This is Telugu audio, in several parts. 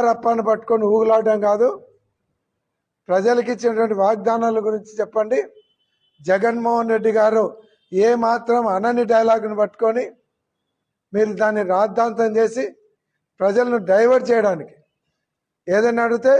రప్ప పట్టుకొని ఊగులాడడం కాదు. ప్రజలకు ఇచ్చినటువంటి వాగ్దానాల గురించి చెప్పండి. జగన్మోహన్ రెడ్డి గారు ఏ మాత్రం అనని డైలాగును పట్టుకొని మీరు దాన్ని రాద్ధాంతం చేసి ప్రజలను డైవర్ట్ చేయడానికి. ఏదైనా అడిగితే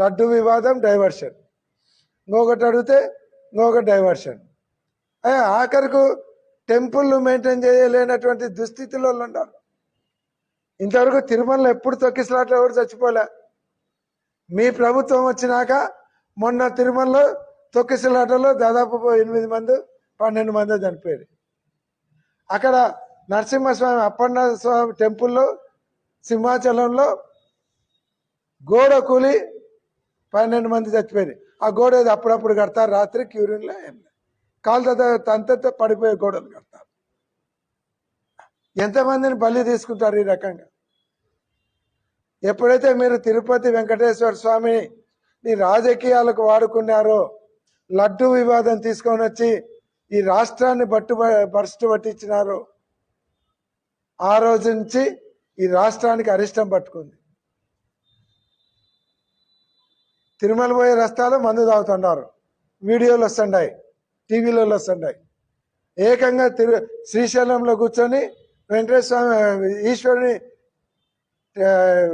లడ్డు వివాదం డైవర్షన్. ఇంకొకటి అడిగితే ఇంకొక డైవర్షన్. ఆఖరకు టెంపుల్ మెయింటైన్ చేయలేనటువంటి దుస్థితిలో ఉన్నారు. ఇంతవరకు తిరుమలలో ఎప్పుడు తొక్కిసలాట్లో ఎవరు చచ్చిపోలే? మీ ప్రభుత్వం వచ్చినాక మొన్న తిరుమలలో తొక్కిసలాటలో దాదాపు ఎనిమిది మంది పన్నెండు మంది చనిపోయారు. అక్కడ నరసింహస్వామి అప్పన్న స్వామి టెంపుల్లో సింహాచలంలో గోడ కూలి పన్నెండు మంది చచ్చిపోయింది ఆ గోడ అప్పుడప్పుడు కడతారు రాత్రి క్యూరిన్లో ఏం కాలు తంత పడిపోయే గోడలు కడతారు. ఎంతమందిని బలి తీసుకుంటారు ఈ రకంగా? ఎప్పుడైతే మీరు తిరుపతి వెంకటేశ్వర స్వామిని రాజకీయాలకు వాడుకున్నారో లడ్డు వివాదం తీసుకొని వచ్చి ఈ రాష్ట్రాన్ని బట్టు బరుస్తు పట్టించినారో ఆ రోజు నుంచి ఈ రాష్ట్రానికి అరిష్టం పట్టుకుంది. తిరుమల పోయే రస్తాలో మందు తాగుతున్నారు. వీడియోలు వస్తుండాయి టీవీలలో వస్తుండాయి ఏకంగా తిరు శ్రీశైలంలో కూర్చొని వెంకటేశ్వర స్వామి ఈశ్వరుని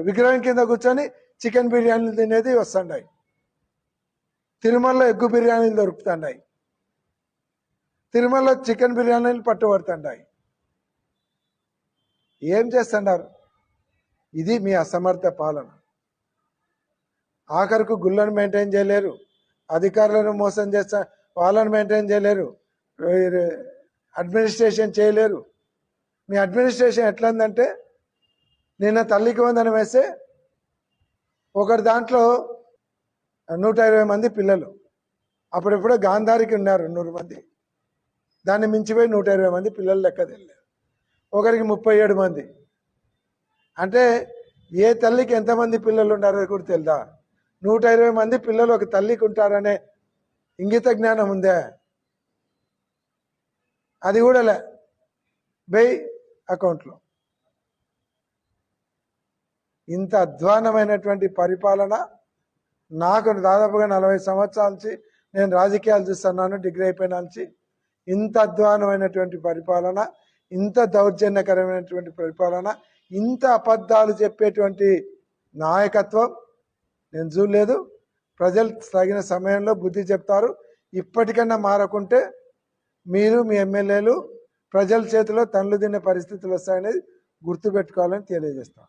విగ్రహం కింద కూర్చొని చికెన్ బిర్యానీలు తినేది వస్తుండాయి. తిరుమలలో ఎగ్గు బిర్యానీలు దొరుకుతున్నాయి తిరుమలలో చికెన్ బిర్యానీలు పట్టుబడుతుంటాయి ఏం చేస్తున్నారు ఇది మీ అసమర్థ పాలన. ఆఖరుకు గుళ్ళను మెయింటైన్ చేయలేరు. అధికారులను మోసం చేస్తా వాళ్ళని మెయింటైన్ చేయలేరు. అడ్మినిస్ట్రేషన్ చేయలేరు. మీ అడ్మినిస్ట్రేషన్ ఎట్లందంటే నిన్న తల్లికి వందనం వేస్తే ఒకటి దాంట్లో నూట ఇరవై మంది పిల్లలు. అప్పుడెప్పుడో గాంధారికి ఉన్నారు నూరు మంది. దాన్ని మించిపోయి నూట ఇరవై మంది పిల్లలు లెక్క తెలియదు ఒకరికి ముప్పై ఏడు మంది. అంటే ఏ తల్లికి ఎంతమంది పిల్లలు ఉన్నారో కూడా తెలుదా? నూట ఇరవై మంది పిల్లలు ఒక తల్లికి ఉంటారనే ఇంగిత జ్ఞానం ఉందే? అది కూడా లే. బెయ్ అకౌంట్లో. ఇంత అధ్వానమైనటువంటి పరిపాలన నాకు దాదాపుగా నలభై సంవత్సరాల నుంచి నేను రాజకీయాలు చూస్తున్నాను డిగ్రీ అయిపోయిన నుంచి. ఇంత అధ్వానమైనటువంటి పరిపాలన ఇంత దౌర్జన్యకరమైనటువంటి పరిపాలన ఇంత అబద్ధాలు చెప్పేటువంటి నాయకత్వం నేను చూడలేదు. ప్రజలు తగిన సమయంలో బుద్ధి చెప్తారు. ఇప్పటికన్నా మారకుంటే మీరు మీ ఎమ్మెల్యేలు ప్రజల చేతిలో తన్నులు తినే పరిస్థితులు వస్తాయనేది గుర్తుపెట్టుకోవాలని తెలియజేస్తాను.